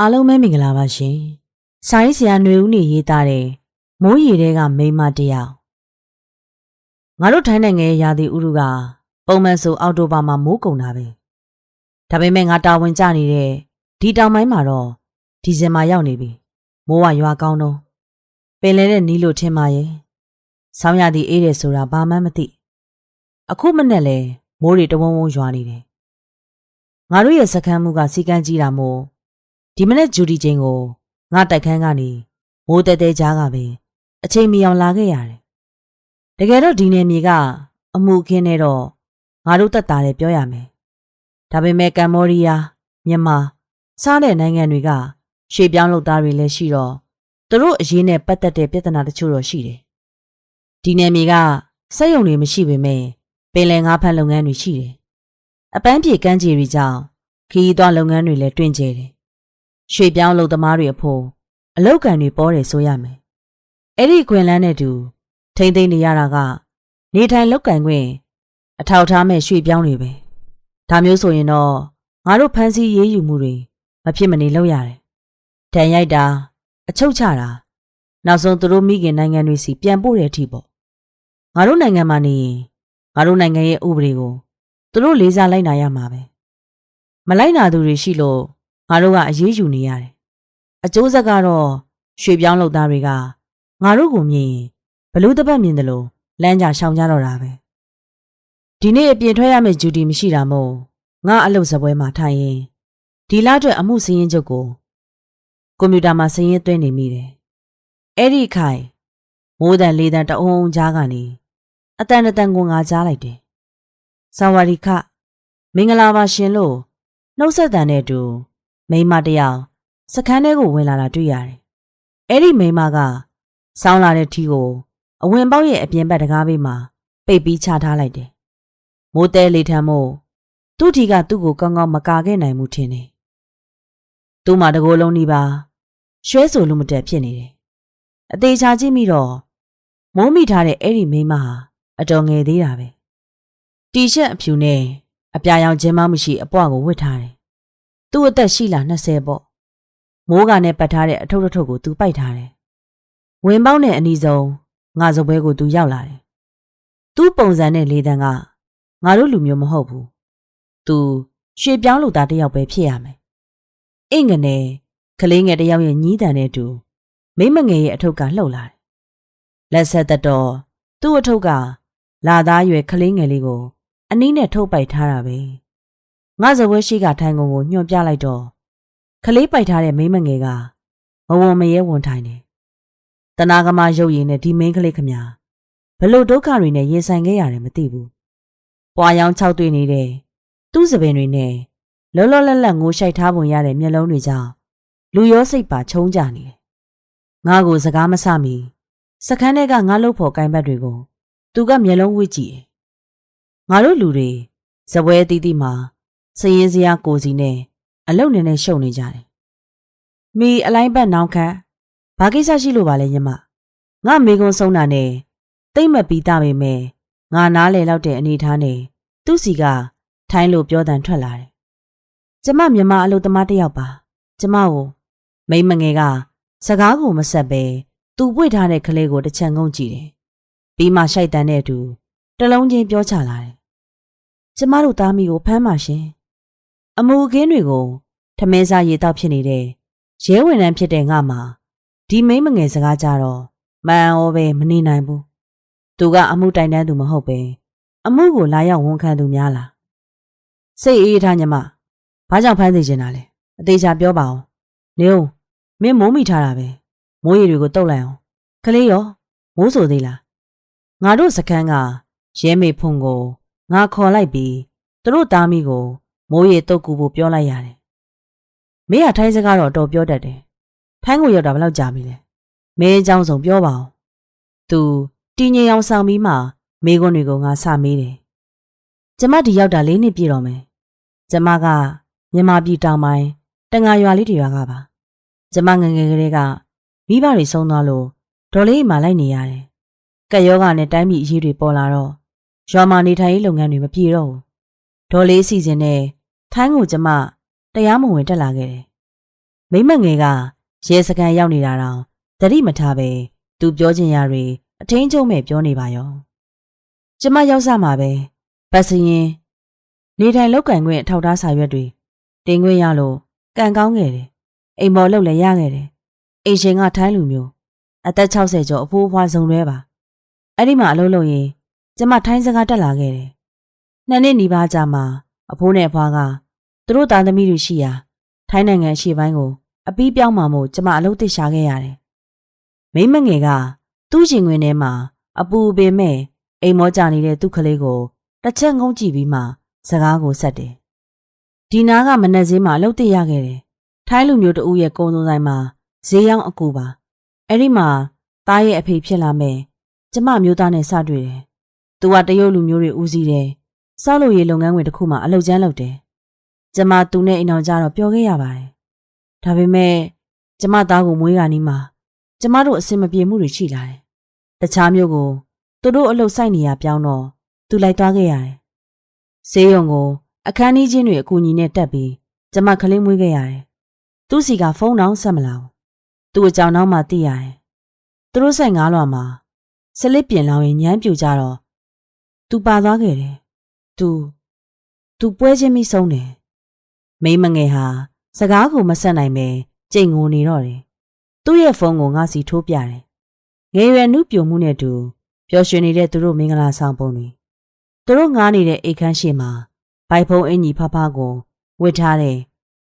အားလုံးပဲမင်္ဂလာပါရှင်။ဆိုင်းဆရာຫນွေဦးနေရေးသားတဲ့မိုးရီတဲကမိန်းမတစ်ယောက်ငါတို့ထိုင်းနိုင်ငံရဲ့ရာသီဥတုကပုံမှန်ဆိုအောက်တိုဘာမှာမိုးကုန်တာပဲ။ဒါပေမဲ့ငါတာဝန်ကျနေတဲ့ဒီတောင်ပိုင်းမှာတော့ဒီဇင်ဘာရောက်နေပြီ။မိုးကရွာကောင်းတော့ပင်လဲတဲ့နီးလို့ထင်ပါရဲ့။ဆောင်းရသည်အေးတယ်ဆိုတာဘာမှမသိ။အခုမနဲ့လဲမိုးတွေတဝုံဝုံရွာနေတယ်။ငါတို့ရဲ့စခန်းမှုကစီကန်းကြီးတာမို့ ဒီမနေ့ဂျူဒီချင်းကိုငါတိုက်ခန်းကနေမိုးတဲတဲကြားကပဲအချိန်မီအောင်လာခဲ့ရတယ်။တကယ်တော့ဒီနယ်မြေကအမှုခင်းနဲ့တော့ငါတို့တက်တာတယ်ပြောရမယ်။ဒါပေမဲ့ကမ္ဘောဒီးယားမြန်မာစားတဲ့နိုင်ငံတွေကရှေ့ပြောင်းလုပ်သားတွေလည်းရှိတော့သူတို့အရေးနဲ့ပတ်သက်တဲ့ပြဿနာတချို့တော့ရှိတယ်။ဒီနယ်မြေကစက်ရုံတွေမရှိပေမဲ့ပင်လယ်ငါးဖမ်းလုပ်ငန်းတွေရှိတယ်။အပန်းပြေကမ်းခြေတွေကြောင့်ခီးသွွားလုပ်ငန်းတွေလည်းတွင်ကျယ်တယ်။ ရွှေပြောင်းလုပ်သမားတွေအဖို့အလောက်ကန်တွေပေါ်တယ်ဆိုရမယ်။အဲ့ဒီခွင်လန်းနဲ့တူထိမ့်သိမ့်နေရတာကနေထိုင်လောက်ကန်ခွင့်အထောက်ထားမဲ့ရွှေပြောင်းတွေပဲ။ဒါမျိုးဆိုရင်တော့ငါတို့ဖမ်းဆီးရေးယူမှုတွေမဖြစ်မနေလုပ်ရတယ်။ဒဏ်ရိုက်တာအချုပ်ချတာနောက်ဆုံးသူတို့မိခင်နိုင်ငံတွေစီပြန်ပို့တဲ့အထိပေါ့။ငါတို့နိုင်ငံမှာနေရင်ငါတို့နိုင်ငံရဲ့ဥပဒေကိုသူတို့လေးစားလိုက်နာရမှာပဲ။မလိုက်နာသူတွေရှိလို့ ငါတို့ကအရေးယူနေရတယ်။အကျိုးဆက်ကတော့ရွှေပြောင်းလုပ်သားတွေကငါတို့ကိုမြင်ရင်ဘလို့တပတ်မြင်တယ်လို့လမ်းကြရှောင်ကြတော့တာပဲ။ဒီနေ့အပြင်ထွက်ရမယ့်ဂျူတီမရှိတာမို့ငါအလုပ်စပွဲမှာထိုင်ရင်ဒီလားအတွက်အမှုစည်းရင်ချုပ်ကိုကွန်ပျူတာမှာစည်းရင်သွင်းနေမိတယ်။အဲ့ဒီခိုင်မိုးတန်လေးတန်တအုံးကြားကနေအတန်တန်ကိုငါကြားလိုက်တယ်။ဆာဝါဒီခမင်္ဂလာပါရှင်လို့နှုတ်ဆက်တန်နဲ့အတူ မိန်းမတစ်ယောက်စခန်းထဲကိုဝင်လာတာတွေ့ရတယ်။အဲ့ဒီမိန်းမကစောင်းလာတဲ့ထီကိုအဝင်ပေါက်ရဲ့အပြင်ဘက်တကားဘေးမှာပိတ်ပြီးချထားလိုက်တယ်။မိုးတဲလေထမ်းမို့သူ့ထီကသူ့ကိုကောင်းကောင်းမကာခဲ့နိုင်မှုထင်တယ်။သူ့မှာတကိုယ်လုံးနီးပါရွှဲဆိုလို့မတက်ဖြစ်နေတယ်။အသေးချာကြည့်မိတော့မိုးမိထားတဲ့အဲ့ဒီမိန်းမဟာအတော်ငယ်သေးတာပဲ။တီရှပ်အဖြူနဲ့အပြာရောင်ချင်းမမရှိအပွားကိုဝတ်ထားတယ်။ သူ့အသက်ရှိလာ20ပေါ့။မိုးကနဲ့ပတ်ထားတဲ့အထုပ်တစ်ထုပ်ကိုသူပိုက်ထားတယ်။ဝင်ပေါက်နဲ့အနီးဆုံးငါစပွဲကိုသူရောက်လာတယ်။သူ့ပုံစံနဲ့လေတံကငါတို့လူမျိုးမဟုတ်ဘူး။သူရွှေပြောင်းလူသားတစ်ယောက်ပဲဖြစ်ရမယ်။အင်္ဂနဲ့ကလေးငယ်တစ်ယောက်ရဲ့ညီးတန်နဲ့တူမိမငယ်ရဲ့အထုပ်ကလှုပ်လာတယ်။လက်ဆက်သက်တော့သူ့အထုပ်ကလာသားရွယ်ကလေးငယ်လေးကိုအနည်းနဲ့ထုတ်ပိုက်ထားတာပဲ။ ငါစပွဲရှိကထိုင်ကုန်ကိုညွှန်ပြလိုက်တော့ကလေးပိုက်ထားတဲ့မိမငယ်ကမဝံမရဲဝန်ထိုင်တယ်။တနာကမရုပ်ရည်နဲ့ဒီမင်းကလေးခမညာဘလို့ဒုက္ခတွေနဲ့ရင်ဆိုင်ခဲ့ရတယ်မသိဘူး။ပွာရောင်၆တွေ့နေတဲ့သူ့စပင်တွေနဲ့လောလောလတ်လတ်ငိုရှိုက်ထားပုံရတဲ့မျက်လုံးတွေကြောင့်လူရောစိတ်ပါချုံးကြနေတယ်။ငါကိုစကားမဆမီစခန်းထဲကငါလှုပ်ဖို့ကိုင်ဘတ်တွေကိုသူကမျက်လုံးဝစ်ကြည့်တယ်။ငါတို့လူတွေဇပွဲအတီးတီးမှာ စရင်စရာကိုစီနဲ့အလုံနေနဲ့ရှုံနေကြတယ်။မိအလိုင်းဘတ်နောင်ခန့်ဘာကိစ္စရှိလို့ပါလဲညီမ။ငါမေကွန်ဆုံးတာနဲ့တိတ်မပီတာပေမဲ့ငါနားလေလောက်တဲ့အနေထားနဲ့သူ့စီကထိုင်းလို့ပြောတန်ထွက်လာတယ်။ကျမမြန်မာအလုပ်သမားတစ်ယောက်ပါ။ကျမကိုမိမငယ်ကစကားကိုမဆက်ပဲသူပွေထားတဲ့ကလေးကိုတစ်ချံငုံကြည့်တယ်။ပြီးမှရှိုက်တန်တဲ့အတူတလုံးချင်းပြောချလာတယ်။ကျမတို့သားမီကိုဖမ်းပါရှင်။ အမူအခင်းတွေကိုထမင်းစားရေတောက်ဖြစ်နေတဲ့ရဲဝင်တန်းဖြစ်တဲ့ငါမှာဒီမိမငယ်စကားကြတော့မန်ဩပဲမနေနိုင်ဘူး။သူကအမှုတိုင်တန်းသူမဟုတ်ပဲအမှုကိုလာရောက်ဝန်ခံသူများလား။စိတ်အေးထားညမဘာကြောင့်ဖမ်းသိချင်တာလဲ။အသေးချာပြောပါအောင်။နေဦးမင်းမိုးမိထားတာပဲ။မိုးရီတွေကိုတုတ်လိုက်အောင်။ကလေးရောမိုးဆိုသေးလား။ငါတို့စခန်းကရဲမေဖုန်ကိုငါခေါ်လိုက်ပြီးသူတို့သားမိကို မိုးရီတုတ်ကူဖို့ပြောလိုက်ရတယ်။မင်းကထိုင်းစကားတော့တော်ပြောတတ်တယ်။ထိုင်းကိုရောက်တာဘယ်လောက်ကြာပြီလဲ။မင်းအကြောင်းဆုံးပြောပါအောင်။ तू တင်းငင်အောင်ဆောင်ပြီးမှမေကွန်းတွေကိုငါစမေးတယ်။ကျမဒီရောက်တာလေးနှစ်ပြည့်တော့မယ်။ကျမကမြန်မာပြည်တောင်ပိုင်းတငါရွာလေးတွေရွာကပါ။ကျမငယ်ငယ်ကလေးကမိဘတွေဆုံးသွားလို့ဒေါ်လေးမှလိုက်နေရတယ်။ကက်ယောဂနဲ့တိုင်းပြည်အရေးတွေပေါ်လာတော့ရွာမှာနေထိုင်ရေးလုပ်ငန်းတွေမပြေတော့ဘူး။ဒေါ်လေးစီစဉ်နဲ့ ထိုင်းကိုကျမတရားမဝင်တက်လာခဲ့တယ်မိမငယ်ကရဲစကန်ရောက်နေတာတောင်တတိမထားပဲသူပြောချင်ရတွေအထင်းချုံမဲ့ပြောနေပါရောကျမရောက်စမှာပဲပတ်စရင်နေထိုင်လောက်ကင်ခွင့်အထောက်ထားစာရွက်တွေတင်ခွင့်ရလို့ကံကောင်းခဲ့တယ်အိမ်မော်လောက်လည်းရခဲ့တယ်အိမ်ရှင်ကထိုင်းလူမျိုးအသက်60ကျော်အဖိုးအဖွားစုံတွဲပါအဲ့ဒီမှာအလုပ်လုပ်ရင်ကျမထိုင်းစကားတက်လာခဲ့တယ်နှစ်နှစ်နီးပါးကြာမှအဖိုးနဲ့အဖွားက သူတို့သားသမီးတွေရှိရာထိုင်းနိုင်ငံရှေ့ပိုင်းကိုအပီးပြောင်းမှမို့ကျမအလုပ်သစ်ရှာခဲ့ရတယ်မိမငယ်ကသူ့ရှင်ခွင်ထဲမှာအပူပင်မဲ့အိမ်မောကြနေတဲ့သူ့ကလေးကိုတစ်ချက်ငုံကြည့်ပြီးမှစကားကိုဆက်တယ်ဒီနားကမနက်စင်းမှာအလုပ်သစ်ရခဲ့တယ်ထိုင်းလူမျိုးတဦးရဲ့ကုံစုံဆိုင်မှာဈေးရောင်းအကူပါအဲ့ဒီမှာသားရဲ့အဖေဖြစ်လာမယ်ကျမမျိုးသားနဲ့စတွေ့တယ်သူကတရုတ်လူမျိုးတွေဦးစီးတယ်စောက်လို့ရေးလုပ်ငန်းဝင်တစ်ခုမှအလုပ်ကျန်းလုပ်တယ် ကျမသူနဲ့အိမ်အောင်ကြတော့ပြောခဲ့ရပါတယ်ဒါပေမဲ့ကျမသားကိုမွေးကနီးမှာကျမတို့အဆင်မပြေမှုတွေရှိလာတယ်တခြားမျိုးကိုသူတို့အလုပ်ဆိုင်နေရပြောင်းတော့သူလိုက်သွားခဲ့ရတယ်ဆေးရုံကိုအခန်းကြီးချင်းတွေအကူအညီနဲ့တက်ပြီးကျမကလေးမွေးခဲ့ရတယ်သူ့စီကဖုန်းတောင်ဆက်မလာဘူးသူ့အကြောင်းတော့မှသိရတယ်သူတို့ဆိုင်ငါးလွာမှာစလစ်ပြင်လောင်ရင်ညမ်းပြူကြတော့သူပါသွားခဲ့တယ်သူသူပွဲချင်းမိဆုံးတယ် မိမငယ်ဟာစကားကိုမဆက်နိုင်ပဲကြိတ်ငိုနေတော့တယ်သူ့ရဲ့ဖုန်းကိုငါစီထိုးပြတယ်ငယ်ရွယ်နှုပြိုမှုနဲ့တူပျော်ရွှင်နေတဲ့သူတို့မင်္ဂလာဆောင်ပုံတွေသူတို့ငားနေတဲ့အိတ်ခမ်းရှိမှာဘိုက်ဖုံးအင်ကြီးဖဖကိုဝစ်ထားတဲ့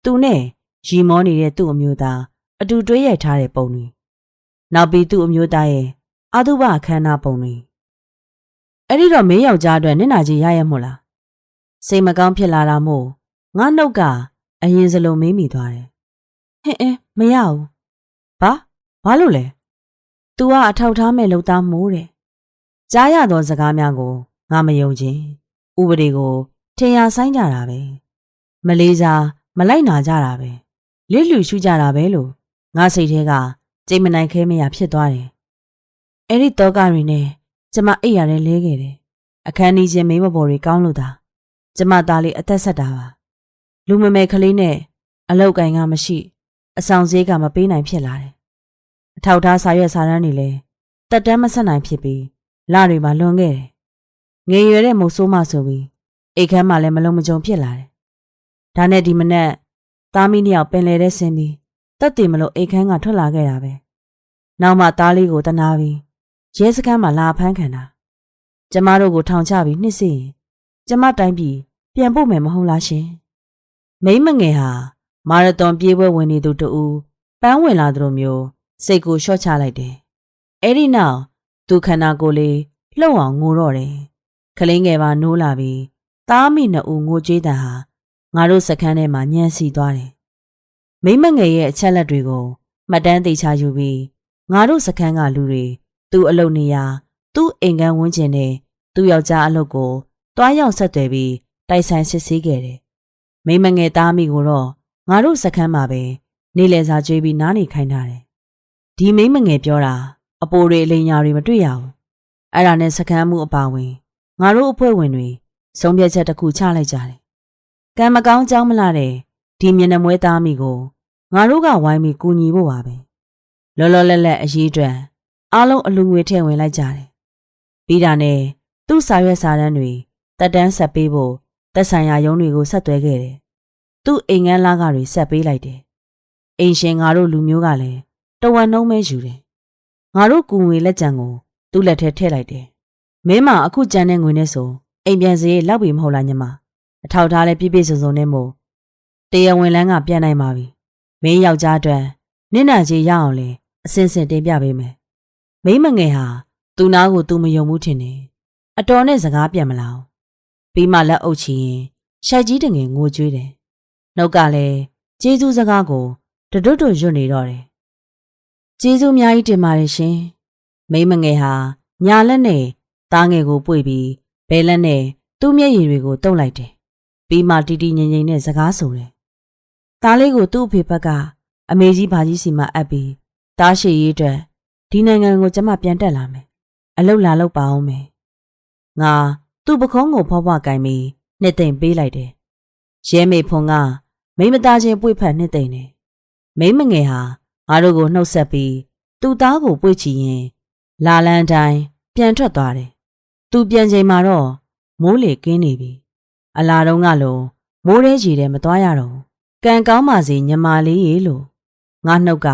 သူနဲ့ရီမောနေတဲ့သူ့အမျိုးသားအတူတွဲရိုက်ထားတဲ့ပုံတွေနောက်ပြီးသူ့အမျိုးသားရဲ့အာတုဘအခမ်းအနားပုံတွေအဲ့ဒီတော့မင်းယောက်ျားအတွက်နင့်နာကြီးရရမို့လားစိတ်မကောင်းဖြစ်လာတာမို့ ငါနှုတ်ကအရင်စလုံးမေးမိသွားတယ်ဟင်အင်းမရဘူးဘာဘာလို့လဲ तू ကအထောက်ထားမဲ့လုံသားမိုးတဲ့ကြားရသောစကားများကိုငါမယုံခြင်းဥပဒေကိုထင်ရဆိုင်ကြတာပဲမလေးစားမလိုက်နာကြတာပဲလစ်လူရှုကြတာပဲလို့ငါစိတ်ထဲကကြိမ်မနိုင်ခဲမရဖြစ်သွားတယ်အဲ့ဒီတော့ကတွေနဲ့ကျမအိပ်ရတယ်လဲခဲ့တယ်အခန်းကြီးချင်းမိမပေါ်တွေကောင်းလို့သာကျမသားလေးအသက်ဆက်တာပါ လူမမယ်ကလေးနဲ့အလောက်ကင်ကမရှိ အဆောင်စည်းကမပေးနိုင်ဖြစ်လာတယ်အထောက်ထားစာရွက်စာတမ်းတွေလည်းတက်တမ်းမဆက်နိုင်ဖြစ်ပြီးလတွေမှာလွန်ခဲ့တယ်ငယ်ရွယ်တဲ့မုတ်ဆိုးမဆိုပြီးအိတ်ခမ်းမှလည်းမလုံးမကြုံဖြစ်လာတယ်ဒါနဲ့ဒီမနက်သားမီးနှစ်ယောက်ပင်လေတဲ့ဆင်းပြီးတက်တည်မလို့အိတ်ခမ်းကထွက်လာခဲ့တာပဲနောက်မှသားလေးကိုတနာပြီးရဲစခန်းမှာလာဖမ်းခံတာကျမတို့ကိုထောင်ချပြီးနှိမ့်စေရင်ကျမတိုင်းပြည်ပြန်ပို့မယ်မဟုတ်လားရှင် မိမငယ်ဟာမာရသွန်ပြေးပွဲဝင်နေသူတူပန်းဝင်လာသလိုမျိုးစိတ်ကိုလျှော့ချလိုက်တယ်အဲ့ဒီနောက်သူခန္ဓာကိုယ်လေးလှုပ်အောင်ငိုတော့တယ်ကလေးငယ်ပါနိုးလာပြီးသားမိနှစ်ဦးငိုကြွေးတန်ဟာငါတို့စခန်းထဲမှာညံ့စီသွားတယ်မိမငယ်ရဲ့အချက်လက်တွေကိုမှတ်တမ်းသေချာယူပြီးငါတို့စခန်းကလူတွေသူ့အလုပ်နေရာသူ့အိမ်ကန်းဝန်းကျင်နဲ့သူ့ယောက်ျားအလုပ်ကိုတွားရောက်ဆက်သွယ်ပြီးတိုက်ဆိုင်စစ်ဆေးခဲ့တယ်။ မိမငယ်သားမိကိုတော့ငါတို့စခန်းမှာပဲနေလည်စာကျွေးပြီးနားနေခိုင်းထားတယ်။ဒီမိမငယ်ပြောတာအပိုတွေအလိညာတွေမတွေ့ရဘူး။အဲ့ဒါနဲ့စခန်းမှုအပါဝင်ငါတို့အဖွဲ့ဝင်တွေဆုံးဖြတ်ချက်တစ်ခုချလိုက်ကြတယ်။ကံမကောင်းကြောင်းမလားတဲ့ဒီမျက်နှာမွဲသားမိကိုငါတို့ကဝိုင်းပြီးကူညီဖို့ပါပဲ။လောလောလတ်လတ်အရေးအတွက်အားလုံးအလူငွေထည့်ဝင်လိုက်ကြတယ်။ပြီးတာနဲ့သူ့စာရွက်စာတမ်းတွေတက်တန်းဆက်ပေးဖို့ သက်ဆိုင်ရာရုံးတွေကိုဆက်သွဲခဲ့တယ်။သူ့အိမ်ငန်းလာကတွေဆက်ပေးလိုက်တယ်။အိမ်ရှင်ငါတို့လူမျိုးကလည်းတဝန်နှုံးမဲယူတယ်။ငါတို့ကူငွေလက်ကြံကိုသူ့လက်ထဲထည့်လိုက်တယ်။မင်းမအခုကြမ်းတဲ့ငွေနဲ့ဆိုအိမ်ပြန်စရေးလောက်ပြီမဟုတ်လားညီမ။အထောက်ထားလဲပြည့်ပြည့်စုံစုံနဲ့မို့တရားဝင်လန်းကပြန်နိုင်ပါပြီ။မင်းယောက်ျားအတွက်နင့်နာကြီးရအောင်လေအစင်စင်တင်ပြပေးမယ်။မိမငယ်ဟာသူနာကိုသူမယုံဘူးထင်တယ်။အတော်နဲ့စကားပြန်မလာဘူး။ ပြီးမှလက်အုပ်ချရင်ရှိုက်ကြီးတငယ်ငိုကြွေးတယ်။နှုတ်ကလည်းကျေးဇူးစကားကိုတတွတ်တွတ်ရွတ်နေတော့တယ်။ကျေးဇူးအများကြီးတင်ပါတယ်ရှင်။မိမငယ်ဟာညာလက်နဲ့သားငယ်ကိုပွေပြီးဘဲလက်နဲ့သူ့မျက်ရည်တွေကိုတုပ်လိုက်တယ်။ပြီးမှတီတီငိမ့်ငိမ့်နဲ့စကားဆိုတယ်။သားလေးကိုသူ့အဖေဘက်ကအမေကြီးဘာကြီးစီမှာအပ်ပြီးတားရှိရေးအတွက်ဒီနိုင်ငံကိုကျမပြန်တက်လာမယ်။အလုတ်လာလောက်ပါအောင်မယ်။ငါ သူ့ပခုံးကိုဖွားဖွားကင်ပြီးနှစ်သိမ့်ပေးလိုက်တယ်။ရဲမေဖုံကမိမသားချင်းပွေဖက်နှစ်သိမ့်တယ်မိန်းမငယ်ဟာငါတို့ကိုနှုတ်ဆက်ပြီးသူ့သားကိုပွေ့ချီရင်လာလန်းတိုင်းပြန်ထွက်သွားတယ်။သူပြန်ချိန်မှာတော့မိုးလေကင်းနေပြီ။အလာတုံးကလိုမိုးရဲကြီးတဲ့မသွားရတော့ဘူး။ကံကောင်းပါစေညီမလေးရေလို့ငါနှုတ်က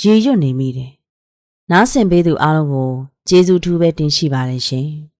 ရေရွတ်နေမိတယ်။နားဆင်ပေးသူအားလုံးကိုကျေးဇူးထူးပဲတင်ရှိပါတယ်ရှင်။